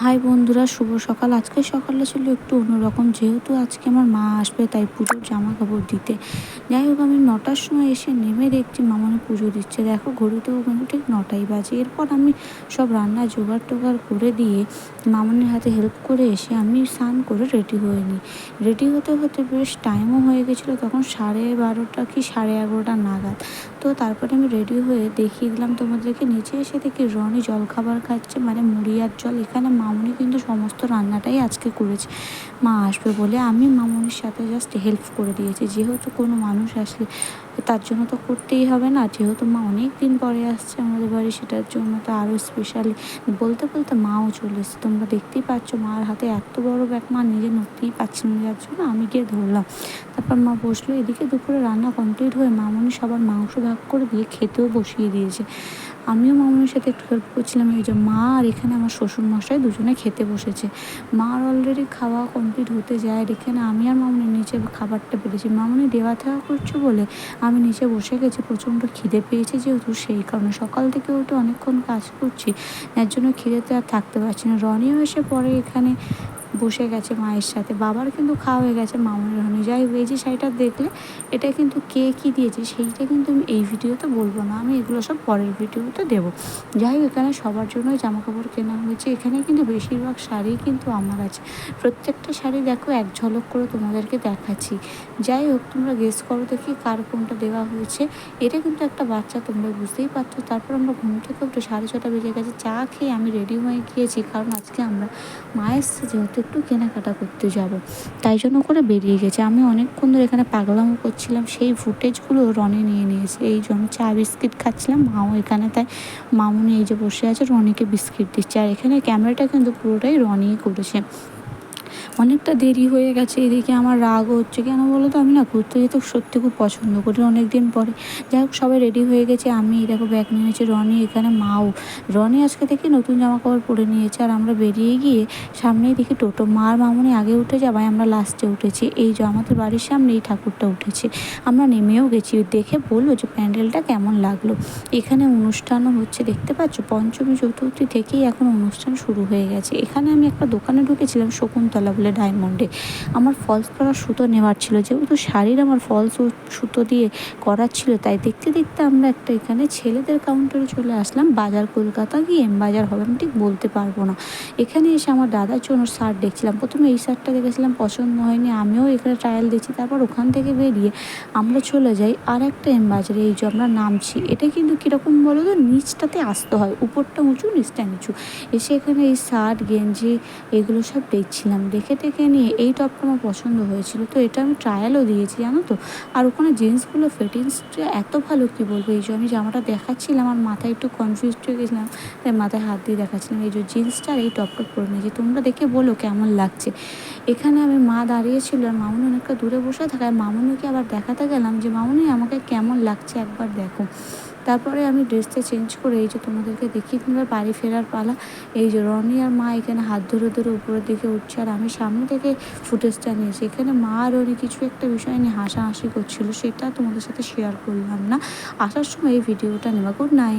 High বন্ধুরা, শুভ সকাল। আজকে সকালটা ছিল একটু অন্যরকম, যেহেতু আজকে আমার মা আসবে, তাই পুজোর জামা কাপড় দিতে। যাই হোক, আমি নটার সময় এসে নেমে দেখছি মামনি পুজো দিচ্ছে। দেখো, ঘড়িতেও কিন্তু ঠিক নটাই বাজে। এরপর আমি সব রান্না জোগাড় টোগাড় করে দিয়ে মামনির হাতে হেল্প করে এসে আমি স্নান করে রেডি হয়ে নিই। রেডি হতে হতে বেশ টাইমও হয়ে গেছিল, তখন সাড়ে বারোটা কি সাড়ে এগারোটা নাগাদ। তো তারপরে আমি রেডি হয়ে দেখিয়ে দিলাম তোমাদেরকে। নিচে এসে দেখি রনি জলখাবার খাচ্ছে মানে মুড়ি আর জল। এখানে মামনি কিন্তু সমস্ত রান্নাটাই আজকে করেছে। মা আসবে বলে আমি মামনির সাথে জাস্ট হেল্প করে দিয়েছি। যেহেতু কোনো মানুষ আসলে তার জন্য তো করতেই হবে না। যেহেতু মা অনেক দিন পরে আসছে আমাদের বাড়ি, সেটার জন্য তো আরও স্পেশালি বলতে বলতে মাও চলে এসেছে। তোমরা দেখতেই পাচ্ছ মার হাতে এত বড় ব্যাগ, মা নিজে নড়তেই পারছে না, যার জন্য আমি গিয়ে ধরলাম। তারপর মা বসল, এদিকে দুপুরে রান্না কমপ্লিট হয়ে মামনি সবার মাংস ভাগ করে দিয়ে খেতেও বসিয়ে দিয়েছে। আমিও মামনির সাথে একটু হেল্প করছিলাম, এই যে মা আর এখানে আমার শ্বশুর মশাই দুজনে খেতে বসেছে। মার অলরেডি খাওয়া কমপ্লিট হতে যায়, এখানে আমি আর মামনি নিচে খাবারটা পেরেছি। মামনি দেওয়া থাকা করছে বলে আমি নিচে বসে গেছি, প্রচণ্ড খিদে পেয়েছে যেহেতু, সেই কারণে সকাল থেকে উঠে অনেকক্ষণ কাজ করছি। যার জন্য খিদেতে আর থাকতে পারছি না। রনিও এসে পরে এখানে। বসে গেছে মায়ের সাথে। বাবার কিন্তু খাওয়া হয়ে গেছে মামুনের রনি যাই এই যে শাড়িটা দেখলে, এটা কিন্তু কে কী দিয়েছে সেইটা কিন্তু আমি এই ভিডিওতে বলব না। আমি এগুলো সব পরের ভিডিওতে দেবো। যাই হোক, এখানে সবার জন্যই জামা কাপড় কেনা হয়েছে। এখানে কিন্তু বেশিরভাগ শাড়ি কিন্তু আমার আছে। প্রত্যেকটা শাড়ি দেখো, এক ঝলক করে তোমাদেরকে দেখাচ্ছি। যাই হোক, তোমরা গেস করো দেখি কার কোনটা দেওয়া হয়েছে। এটা কিন্তু একটা বাচ্চা, তোমরা বুঝতেই পারছ। তারপর আমরা ঘুম থেকে একটু সাড়ে ছটা বেজে গেছে। চা খেয়ে আমি রেডি হয়ে গিয়েছি। কারণ আজকে আমরা মায়ের যেহেতু একটু কেনাকাটা করতে যাব। তাই জন্য করে বেরিয়ে গেছে। আমি অনেকক্ষণ ধরে এখানে পাগলামো করছিলাম। সেই ফুটেজগুলো রনি নিয়ে নিয়েছে। এই জন্য চা, বিস্কিট খাচ্ছিলাম। মাও এখানে, তাই মামুনি এই যে বসে আছে, রনিকে বিস্কিট দিচ্ছে। আর এখানে ক্যামেরাটা কিন্তু পুরোটাই রনিই করেছে। অনেকটা দেরি হয়ে গেছে, এদিকে আমার রাগও হচ্ছে। কেন বলো তো? আমি না ঘুরতে যেতে সত্যি খুব পছন্দ করি অনেক দিন পরে। যাই হোক, সবাই রেডি হয়ে গেছে। আমি দেখো ব্যাগ নিয়েছি রনি, এখানে মাও। রনি আজকে থেকে নতুন জামা কাপড় পরে নিয়েছে আর আমরা বেরিয়ে গিয়ে সামনেই দেখি টোটো। মার মামুনি আগে উঠে যাবায় আমরা লাস্টে উঠেছি। এই যে আমাদের বাড়ির সামনে এই ঠাকুরটা উঠেছে। আমরা নেমেও গেছি। দেখে বলল যে প্যান্ডেলটা কেমন লাগল। এখানে অনুষ্ঠানও হচ্ছে, দেখতে পাচ্ছ? পঞ্চমী চতুর্থী থেকেই এখন অনুষ্ঠান শুরু হয়ে গেছে। এখানে আমি একটা দোকানে ঢুকেছিলাম শকুন্তলা বলে ডায়মন্ডে আমার ফলস করা সুতো নেওয়ার ছিল, যেহেতু শাড়ির আমার ফলস সুতো দিয়ে করার ছিল, তাই দেখতে দেখতে আমরা একটা এখানে ছেলেদের কাউন্টারে চলে আসলাম। বাজার কলকাতা কি এম বাজার হবে, আমি ঠিক বলতে পারব না। এখানে এসে আমার দাদার জন্য শার্ট দেখছিলাম। প্রথমে এই শার্টটা দেখেছিলাম, পছন্দ হয়নি, আমিও এখানে ট্রায়াল দিচ্ছি তারপর ওখান থেকে বেরিয়ে আমরা চলে যাই আর একটা এম বাজারে, এই যে আমরা নামছি। এটা কিন্তু কীরকম বলো তো নিচটাতে আসতে হয়, উপরটা উঁচু, নিচটা নিচু। এসে এখানে এই শার্ট গেঞ্জি, এগুলো সব দেখছিলাম দেখে দেখে নিয়ে এই টপটা আমার পছন্দ হয়েছিল। তো এটা আমি ট্রায়ালও দিয়েছি, জানো তো? আর ওখানে জিন্সগুলো ফিটিংসটা এত ভালো, কী বলব? এই যে আমি জামাটা দেখাচ্ছিলাম আর মাথায় একটু কনফিউজ হয়ে গেছিলাম, তাই মাথায় হাত দিয়ে দেখাচ্ছিলাম। এই যে জিন্সটা এই টপটা পরে নিয়েছি। তোমরা দেখে বলো কেমন লাগছে। এখানে আমি মা দাঁড়িয়েছিল আর মামুনি অনেকটা দূরে বসে থাকায়, মামুনিকে আবার দেখাতে গেলাম যে, মামুনি, আমাকে কেমন লাগছে একবার দেখো। তারপরে আমি ড্রেসটা চেঞ্জ করে এই যে তোমাদেরকে দেখিয়ে তোমরা বাড়ি ফেরার পালা। এই যে রনি আর মা এখানে হাত ধরে ধরে উপরের দিকে উঠছে, আর আমি সামনে থেকে ফুটেজটা নিয়েছি। এখানে মা আর রনি কিছু একটা বিষয় নিয়ে হাসাহাসি করছিল, সেটা তোমাদের সাথে শেয়ার করলাম না। আসার সময় এই ভিডিওটা নেওয়া। Good night